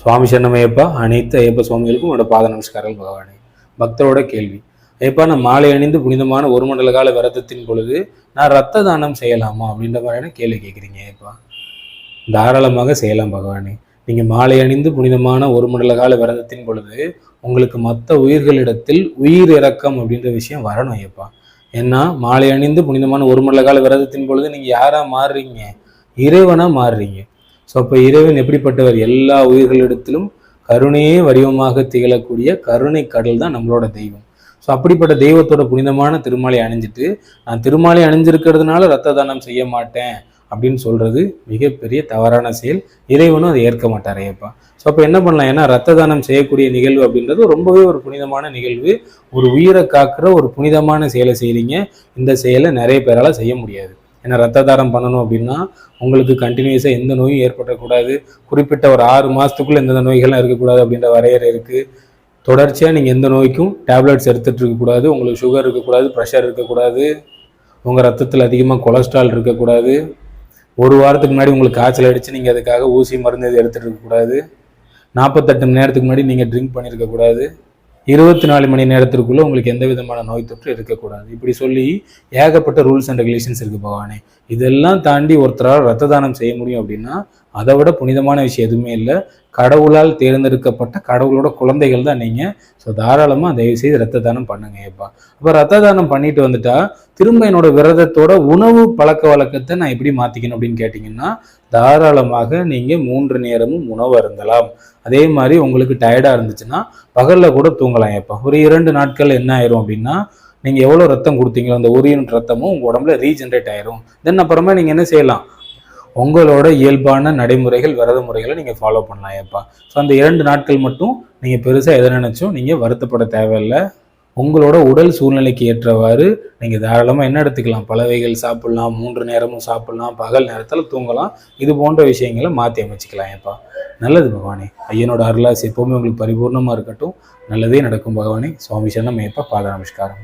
சுவாமி சரணமையப்பா அனைத்து ஐயப்ப சுவாமிகளுக்கும் உங்களோட பாத நமஸ்காரங்கள் பகவானே. பக்தரோட கேள்வி. ஐயப்பா நான் மாலை அணிந்து புனிதமான ஒரு மண்டல கால விரதத்தின் பொழுது நான் ரத்த தானம் செய்யலாமா அப்படின்ற மாதிரியான கேள்வி கேட்குறீங்க ஐயப்பா. தாராளமாக செய்யலாம் பகவானே. நீங்கள் மாலை அணிந்து புனிதமான ஒரு மண்டல கால விரதத்தின் பொழுது உங்களுக்கு மற்ற உயிர்களிடத்தில் உயிர் இறக்கம் அப்படின்ற விஷயம் வரணும் ஐயப்பா. ஏன்னா மாலை அணிந்து புனிதமான ஒரு மண்டல கால விரதத்தின் பொழுது நீங்கள் யாராக மாறுறீங்க? இறைவனாக மாறுறீங்க. ஸோ அப்போ இறைவன் எப்படிப்பட்டவர்? எல்லா உயிர்களிடத்திலும் கருணையே வடிவமாக திகழக்கூடிய கருணை கடல் தான் நம்மளோட தெய்வம். ஸோ அப்படிப்பட்ட தெய்வத்தோட புனிதமான திருமாலை அணிஞ்சிட்டு நான் திருமாலை அணிஞ்சிருக்கிறதுனால ரத்த தானம் செய்ய மாட்டேன் அப்படின்னு சொல்கிறது மிகப்பெரிய தவறான செயல். இறைவனும் அதை ஏற்க மாட்டார் ஐயப்பா ஸோ அப்போ என்ன பண்ணலாம்? ஏன்னா ரத்த தானம் செய்யக்கூடிய நிகழ்வு அப்படின்றது ரொம்பவே ஒரு புனிதமான நிகழ்வு. ஒரு உயிரை காக்கிற ஒரு புனிதமான செயலை செய்கிறீங்க இந்த செயலை நிறைய பேரால் செய்ய முடியாது. ஏன்னா ரத்த தாரம் பண்ணணும் அப்படின்னா உங்களுக்கு கண்டினியூஸாக எந்த நோயும் ஏற்படக்கூடாது. குறிப்பிட்ட ஒரு ஆறு மாதத்துக்குள்ளே எந்தெந்த நோய்கள்லாம் இருக்கக்கூடாது அப்படின்ற வரையறை இருக்குது தொடர்ச்சியாக நீங்கள் எந்த நோய்க்கும் டேப்லெட்ஸ் எடுத்துகிட்டு இருக்கக்கூடாது. உங்களுக்கு சுகர் இருக்கக்கூடாது ப்ரெஷர் இருக்கக்கூடாது. உங்கள் ரத்தத்தில் அதிகமாக கொலஸ்ட்ரால் இருக்கக்கூடாது. ஒரு வாரத்துக்கு முன்னாடி உங்களுக்கு காய்ச்சல் அடித்து நீங்கள் அதுக்காக ஊசி மருந்து எதுவும் எடுத்துகிட்டு இருக்கக்கூடாது. நாற்பத்தெட்டு மணி நேரத்துக்கு முன்னாடி நீங்கள் ட்ரிங்க் பண்ணியிருக்கக்கூடாது இருபத்தி நாலு மணி நேரத்திற்குள்ளே உங்களுக்கு எந்த விதமான நோய் தொற்று இருக்கக்கூடாது. இப்படி சொல்லி ஏகப்பட்ட ரூல்ஸ் அண்ட் ரெகுலேஷன்ஸ் இருக்குது பகவானே. இதெல்லாம் தாண்டி ஒருத்தரால் ரத்த தானம் செய்ய முடியும் அப்படின்னா அதை விட புனிதமான விஷயம் எதுவுமே இல்லை. கடவுளால் தேர்ந்தெடுக்கப்பட்ட கடவுளோட குழந்தைகள் தான் நீங்கள் ஸோ தாராளமாக தயவுசெய்து ரத்த தானம் பண்ணுங்க ஏப்பா அப்போ ரத்த தானம் பண்ணிட்டு வந்துட்டா திரும்ப என்னோட விரதத்தோட உணவு பழக்க வழக்கத்தை நான் எப்படி மாற்றிக்கணும் அப்படின்னு கேட்டிங்கன்னா தாராளமாக நீங்கள் மூன்று நேரமும் உணவு அருந்தலாம். அதே மாதிரி உங்களுக்கு டயர்டாக இருந்துச்சுன்னா பகலில் கூட தூங்கலாம் ஏப்பா. ஒரு இரண்டு நாட்கள் என்ன ஆயிரும் அப்படின்னா நீங்கள் எவ்வளோ ரத்தம் கொடுத்தீங்களோ அந்த ஒரு யூனிட் ரத்தமும் உங்கள் உடம்புல ரீஜென்ரேட் ஆயிரும். தென் அப்புறமா நீங்கள் என்ன செய்யலாம்? உங்களோட இயல்பான நடைமுறைகள் விரத முறைகளை நீங்கள் ஃபாலோ பண்ணலாம் ஏப்பா. ஸோ அந்த இரண்டு நாட்கள் மட்டும் நீங்கள் பெருசாக எதை நினச்சும் நீங்கள் வருத்தப்பட தேவையில்லை. உங்களோட உடல் சூழ்நிலைக்கு ஏற்றவாறு நீங்கள் தாராளமாக என்ன எடுத்துக்கலாம். பலவைகள் சாப்பிட்லாம் மூன்று நேரமும் சாப்பிட்லாம் பகல் நேரத்தில் தூங்கலாம். இது போன்ற விஷயங்களை மாற்றி அமைச்சிக்கலாம் ஏப்பா நல்லது பகவானே. ஐயனோட அருளாசி எப்போவுமே உங்களுக்கு பரிபூர்ணமாக இருக்கட்டும். நல்லதே நடக்கும் பகவானே. சுவாமி சரணம் ஏப்பா பாத நமஸ்காரம்.